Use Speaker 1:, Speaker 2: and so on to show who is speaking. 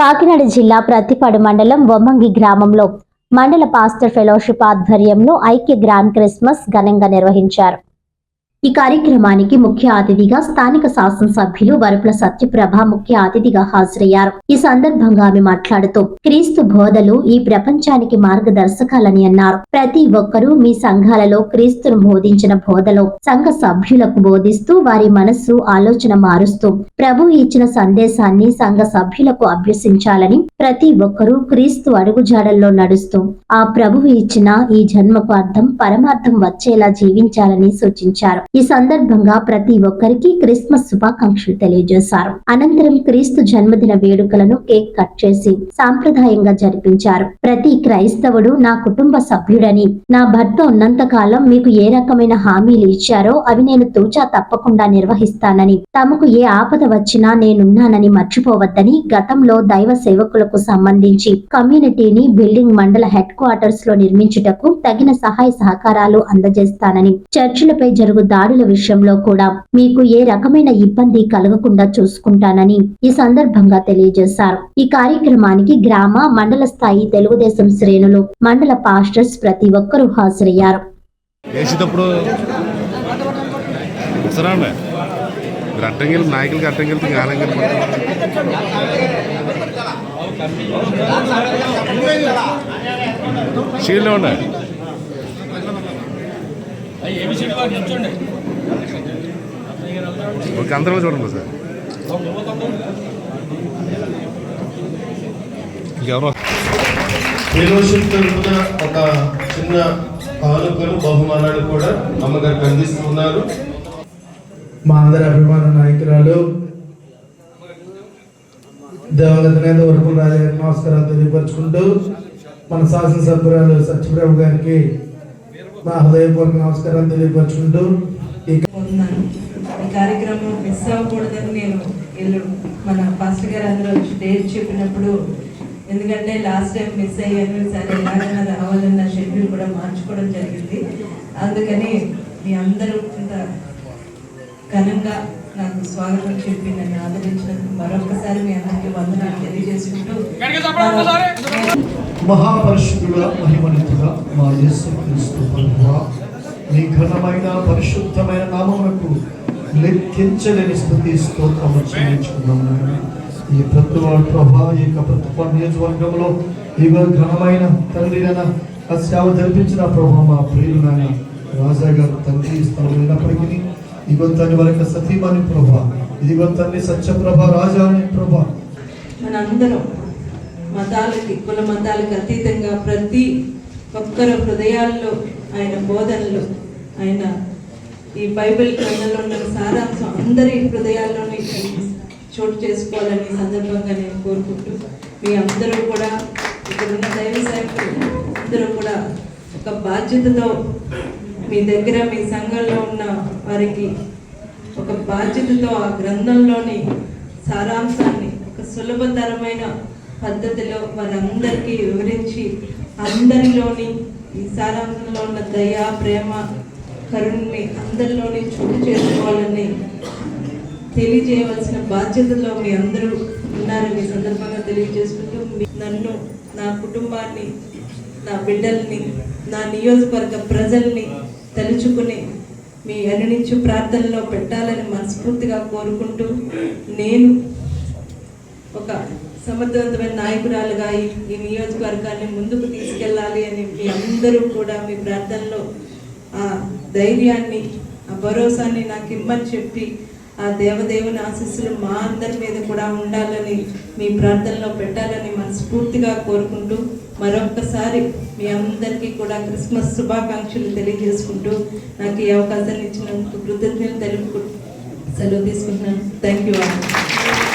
Speaker 1: కాకినాడ జిల్లా ప్రతిపాడు మండలం వొమ్మంగి గ్రామంలో మండల పాస్టర్ ఫెలోషిప్ ఆధ్వర్యంలో ఐక్య గ్రాండ్ క్రిస్మస్ ఘనంగా నిర్వహించారు. ఈ కార్యక్రమానికి ముఖ్య అతిథిగా స్థానిక శాసనసభ్యులు వరుపుల సత్యప్రభ ముఖ్య అతిథిగా హాజరయ్యారు. ఈ సందర్భంగా ఆమె మాట్లాడుతూ క్రీస్తు బోధలు ఈ ప్రపంచానికి మార్గదర్శకాలని అన్నారు. ప్రతి ఒక్కరూ మీ సంఘాలలో క్రీస్తును బోధించిన బోధలో సంఘ సభ్యులకు బోధిస్తూ వారి మనస్సు ఆలోచన మారుస్తూ ప్రభు ఇచ్చిన సందేశాన్ని సంఘ సభ్యులకు అభ్యసించాలని ప్రతి ఒక్కరూ క్రీస్తు అడుగుజాడల్లో నడుస్తూ ఆ ప్రభువు ఇచ్చిన ఈ జన్మకు అర్థం పరమార్థం వచ్చేలా జీవించాలని సూచించారు. ఈ సందర్భంగా ప్రతి ఒక్కరికి క్రిస్మస్ శుభాకాంక్షలు తెలియజేశారు. అనంతరం క్రీస్తు జన్మదిన వేడుకలను కేక్ కట్ చేసి సాంప్రదాయంగా జరిపించారు. ప్రతి క్రైస్తవుడు నా కుటుంబ సభ్యుడని నా భర్త ఉన్నంత కాలం మీకు ఏ రకమైన హామీలు ఇచ్చారో అవి నేను తూచా తప్పకుండా నిర్వహిస్తానని తమకు ఏ ఆపద వచ్చినా నేనున్నానని మర్చిపోవద్దని గతంలో దైవ సేవకులకు సంబంధించి కమ్యూనిటీని బిల్డింగ్ మండల హెడ్ క్వార్టర్స్లో నిర్మించుటకు తగిన సహాయ సహకారాలు అందజేస్తానని. చర్చిలపై జరుగు దాడుల విషయంలో కూడా మీకు ఏ రకమైన ఇబ్బంది కలగకుండా చూసుకుంటానని ఈ సందర్భంగా తెలియజేశారు. ఈ కార్యక్రమానికి గ్రామ మండల స్థాయి తెలుగుదేశం శ్రేణులు మండల పాస్టర్స్ ప్రతి ఒక్కరూ హాజరయ్యారు.
Speaker 2: మీరు నాయకులకి అడ్డంకి వెళ్తే షీల్డ్ ఉండే ఓకే అందరూ చూడండి సార్.
Speaker 3: ఫెలోషిప్ తరఫున ఒక చిన్న కానుకలు బహుమానాలు కూడా అమ్మగారికి అందిస్తున్నారు
Speaker 4: మా అందరి అభిమాన నాయకురాలు దేవాలయ మీద వరపు రాజు నమస్కారాలు తెలియపరచుకుంటూ మన శాసనసభ్యురాలు సత్యప్రభు గారికి మా హృదయపూర్వక నమస్కారాలు తెలియపరచుకుంటూ ఈ
Speaker 5: ఉన్నాను ఈ కార్యక్రమం మిస్ అవ్వకూడదని నేను వీళ్ళు మన పాస్టర్ గారు అందరూ వచ్చి డేట్ చెప్పినప్పుడు ఎందుకంటే లాస్ట్ టైం మిస్ అయ్యాను సరే ఎలాగైనా రావాలని నా షెడ్యూల్ కూడా మార్చుకోవడం జరిగింది. అందుకని మీ అందరూ ఇంత ఘనంగా నాకు స్వాగతం చెప్పి నన్ను ఆదరించినందుకు మరొకసారి మీ అందరికీ వందనాలు తెలియజేసుకుంటూ
Speaker 6: మహాపరిశుద్ధుడ మహిమనితుడ మా యేసు క్రీస్తు ప్రభువా. నీ ఘనమైన పరిశుద్ధమైన నామమునకు లెక్కించలేని స్థుతి స్తోత్రము చెల్లించుకున్నాం నాయన ఈ ప్రతివాడు ప్రభా ఈ యొక్క ప్రతిపాడు నియోజకవర్గంలో ఈ ఘనమైన తండ్రిన ఆ సేవ జరిపించిన ప్రభా మా ప్రియులు నాయన రాజా గారు తండ్రి స్థలం అయినప్పటికీ ఇదిగో తండ్రి వారి యొక్క సతీమణి ప్రభా. ఇదిగో తండ్రి సత్యప్రభ రాజా అని ప్రభా.
Speaker 5: మనందరం మతాలకి కుల మతాలకు అతీతంగా ప్రతి ఒక్కరు హృదయాల్లో ఆయన బోధనలు ఆయన ఈ బైబిల్ గ్రంథంలో ఉన్న సారాంశం అందరి హృదయాల్లోనే చోటు చేసుకోవాలని సందర్భంగా నేను కోరుకుంటూ మీ అందరూ కూడా ఇక్కడ ఉన్న దైవ సేవకులు అందరూ కూడా ఒక బాధ్యతతో మీ దగ్గర మీ సంఘంలో ఉన్న వారికి ఒక బాధ్యతతో ఆ గ్రంథంలోని సారాంశాన్ని ఒక సులభతరమైన పద్ధతిలో వారందరికీ వివరించి అందరిలోని ఈ సారాంశంలో ఉన్న దయ ప్రేమ కరుణ్ని అందరిలోని చోటు చేసుకోవాలని తెలియజేయవలసిన బాధ్యతలో మీ అందరూ ఉన్నారని సందర్భంగా తెలియజేసుకుంటూ నన్ను నా కుటుంబాన్ని నా బిడ్డల్ని నా నియోజకవర్గ ప్రజల్ని తలుచుకుని మీ అనునించు ప్రార్థనలో పెట్టాలని మనస్ఫూర్తిగా కోరుకుంటూ నేను ఒక సమర్థవంతమైన నాయకురాలుగా ఈ ఈ నియోజకవర్గాన్ని ముందుకు తీసుకెళ్ళాలి అని మీ అందరూ కూడా మీ ప్రార్థనలో ఆ ధైర్యాన్ని ఆ భరోసాని నాకు ఇమ్మని చెప్పి ఆ దేవదేవుని ఆశీస్సులు మా అందరి మీద కూడా ఉండాలని మీ ప్రార్థనలో పెట్టాలని మనస్ఫూర్తిగా కోరుకుంటూ మరొకసారి మీ అందరికీ కూడా క్రిస్మస్ శుభాకాంక్షలు తెలియజేసుకుంటూ నాకు ఈ అవకాశాన్ని ఇచ్చినందుకు కృతజ్ఞతలు తెలుపుకుంటూ సెలవు తీసుకుంటున్నాను. Thank you